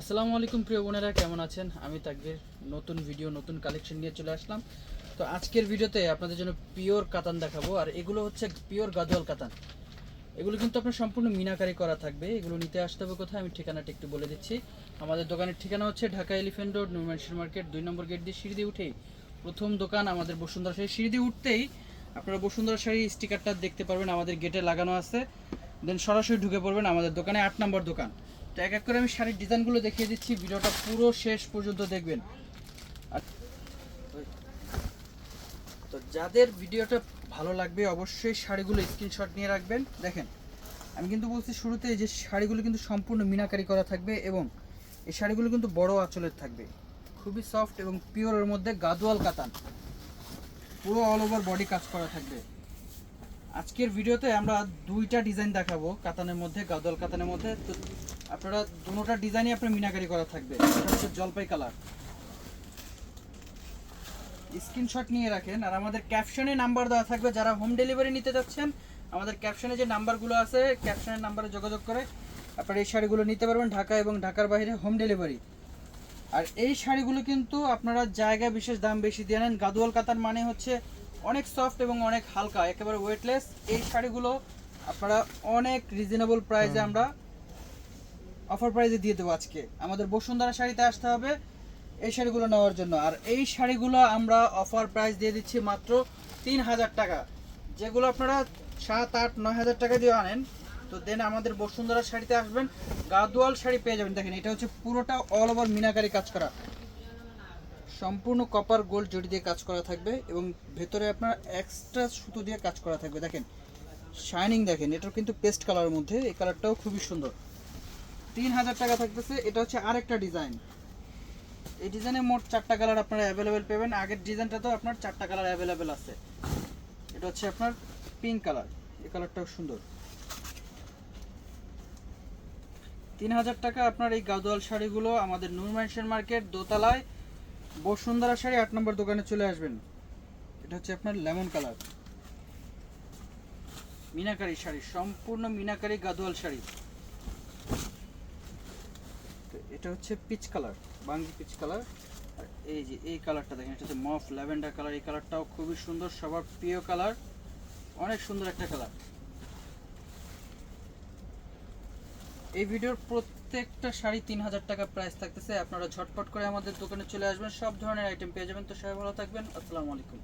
আসসালামু আলাইকুম, প্রিয় বোনেরা, কেমন আছেন? আমি তাকবির, নতুন ভিডিও নতুন কালেকশন নিয়ে চলে আসলাম। তো আজকের ভিডিওতে আপনাদের জন্য পিওর কাতান দেখাবো, আর এগুলো হচ্ছে পিওর গাদোয়াল কাতান। এগুলো কিন্তু আপনার সম্পূর্ণ মিনাকারি করা থাকবে, এগুলো নিতে আসতে হবে কোথায় আমি ঠিকানাটা একটু বলে দিচ্ছি। আমাদের দোকানের ঠিকানা হচ্ছে Dhaka elephant road new mansion market দুই নম্বর গেট দিয়ে সিঁড়ি দিয়ে উঠেই। প্রথম দোকান আমাদের বসুন্ধরা শাড়ি সিঁড়ি দিয়ে উঠতেই আপনারা বসুন্ধরা শাড়ি স্টিকারটা দেখতে পারবেন, আমাদের গেটে লাগানো আছে। দেন সরাসরি ঢুকে পড়বেন আমাদের দোকানে, আট নম্বর দোকান। তো এক এক করে আমি শাড়ির ডিজাইনগুলো দেখিয়ে দিচ্ছি, ভিডিওটা পুরো শেষ পর্যন্ত দেখবেন। তো যাদের ভিডিওটা ভালো লাগবে, অবশ্যই শাড়িগুলো স্ক্রিনশট নিয়ে রাখবেন। দেখেন, আমি কিন্তু বলছি শুরুতে যে শাড়িগুলো কিন্তু সম্পূর্ণ মিনাকারি করা থাকবে এবং এই শাড়িগুলো কিন্তু বড় আঁচলের থাকবে। খুবই সফট এবং পিওরের মধ্যে গাদোয়াল কাতান। পুরো অল ওভার বডি কাজ করা থাকবে। আজকের ভিডিওতে আমরা দুইটা ডিজাইন দেখাবো, কাতানের মধ্যে গাদোয়াল কাতানের মধ্যে। তো আপনারা দুটোটা ডিজাইনই আপনার মিনাকারি করা থাকবে। এটা হচ্ছে জলপাই কালার স্ক্রিনশট নিয়ে রাখেন। আর আমাদের ক্যাপশনে নাম্বার দেওয়া থাকবে। যারা হোম ডেলিভারি নিতে যাচ্ছেন আমাদের ক্যাপশনে যে নাম্বারগুলো আছে ক্যাপশনের নাম্বারে যোগাযোগ করে আপনারা এই শাড়িগুলো নিতে পারবেন ঢাকা এবং ঢাকার বাইরে হোম ডেলিভারি আর এই শাড়িগুলো কিন্তু আপনারা জায়গা বিশেষ দাম বেশি দিয়ে নেন। গাদুয়াল কাতার মানে হচ্ছে অনেক সফট এবং অনেক হালকা একেবারে ওয়েটলেস এই শাড়িগুলো আপনারা অনেক রিজনেবল প্রাইসে আমরা অফার প্রাইসে দিয়ে দেবো আজকে। আমাদের বসুন্ধরা শাড়িতে আসতে হবে এই শাড়িগুলো নেওয়ার জন্য। আর এই শাড়িগুলো আমরা অফার প্রাইস দিয়ে দিচ্ছি মাত্র তিন হাজার টাকা। যেগুলো আপনারা সাত, আট, নয় হাজার টাকা দিয়ে আনেন, তো দেন আমাদের বসুন্ধরা শাড়িতে আসবেন। গাদোয়াল শাড়ি পেয়ে যাবেন। দেখেন, এটা হচ্ছে পুরোটা অল ওভার মিনাকারি কাজ করা। সম্পূর্ণ কপার গোল্ড জড়ি দিয়ে কাজ করা থাকবে এবং ভেতরে আপনার এক্সট্রা সুতো দিয়ে কাজ করা থাকবে। দেখেন শাইনিং দেখেন, এটাও কিন্তু পেস্ট কালারের মধ্যে। এই কালারটাও খুবই সুন্দর। তিন হাজার টাকা থাকতেছে। এটা হচ্ছে আরেকটা ডিজাইন। এই ডিজাইনে মোট চারটা কালার আপনারা অ্যাভেলেবেল পাবেন। আগের ডিজাইনটাতেও আপনার চারটা কালার অ্যাভেলেবেল আছে। এটা হচ্ছে আপনার পিঙ্ক কালার এই কালারটাও সুন্দর। তিন হাজার টাকা আপনার এই গাদোয়াল শাড়িগুলো আমাদের নূর ম্যানশন মার্কেট, দোতলায়, বসুন্ধরা শাড়ি, আট নম্বর দোকানে চলে আসবেন। এটা হচ্ছে আপনার লেমন কালার। মিনাকারি শাড়ি, সম্পূর্ণ মিনাকারি গাদোয়াল শাড়ি। তো এটা হচ্ছে পিচ কালার বাঙ্গি পিচ কালার আর এই যে এই কালারটা দেখেন, এটা হচ্ছে মফ, ল্যাভেন্ডার কালার এই কালারটাও খুবই সুন্দর, সবার প্রিয় কালার অনেক সুন্দর একটা কালার এই ভিডিওর প্রত্যেকটা শাড়ি তিন হাজার টাকা প্রাইস থাকতেছে। আপনারা ঝটপট করে আমাদের দোকানে চলে আসবেন, সব ধরনের আইটেম পেয়ে যাবেন। তো সবাই ভালো থাকবেন। আসসালামু আলাইকুম।